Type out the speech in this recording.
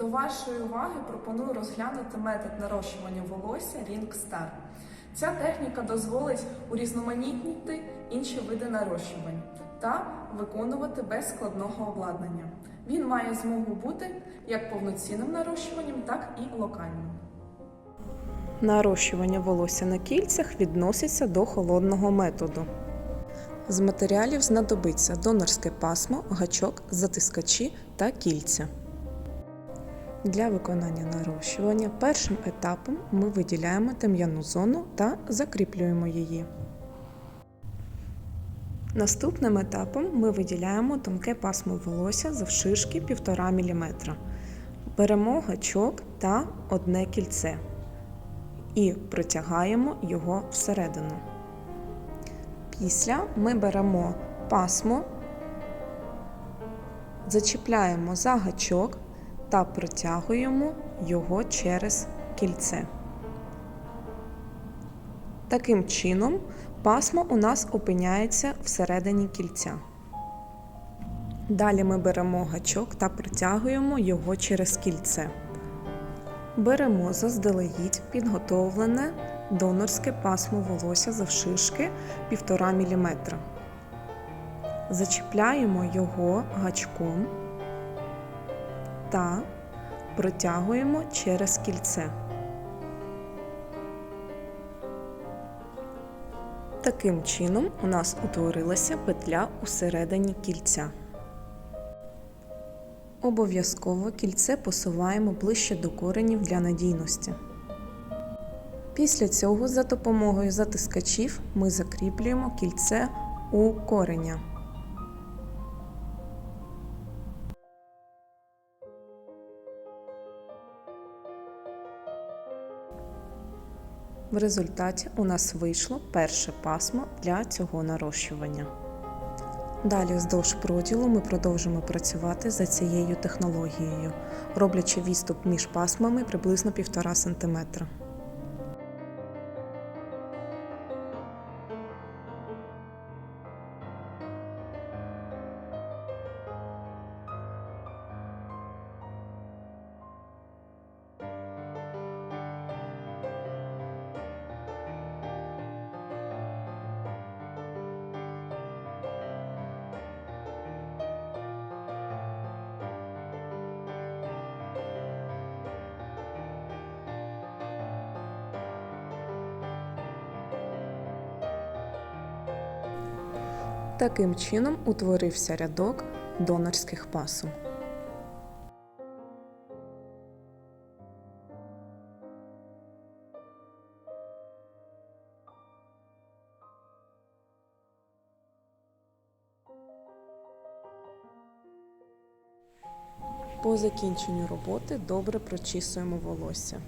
вашої уваги пропоную розглянути метод нарощування волосся Ring Star. Ця техніка дозволить урізноманітнити інші види нарощувань та виконувати без складного обладнання. Він має змогу бути як повноцінним нарощуванням, так і локальним. Нарощування волосся на кільцях відноситься до холодного методу. З матеріалів знадобиться донорське пасмо, гачок, затискачі та кільця. Для виконання нарощування першим етапом ми виділяємо тем'яну зону та закріплюємо її. Наступним етапом ми виділяємо тонке пасмо волосся завширшки 1,5 мм. Беремо гачок та одне кільце і протягаємо його всередину. Після ми беремо пасмо, зачіпляємо за гачок та протягуємо його через кільце. Таким чином, пасмо у нас опиняється всередині кільця. Далі ми беремо гачок та протягуємо його через кільце. Беремо заздалегідь підготовлене донорське пасмо волосся завширшки 1,5 мм. Зачіпляємо його гачком та протягуємо через кільце. Таким чином у нас утворилася петля усередині кільця. Обов'язково кільце посуваємо ближче до коренів для надійності. Після цього за допомогою затискачів ми закріплюємо кільце у кореня. В результаті у нас вийшло перше пасмо для цього нарощування. Далі вздовж проділу ми продовжимо працювати за цією технологією, роблячи відступ між пасмами приблизно 1,5 см. Таким чином утворився рядок донорських пасом. По закінченню роботи добре прочісуємо волосся.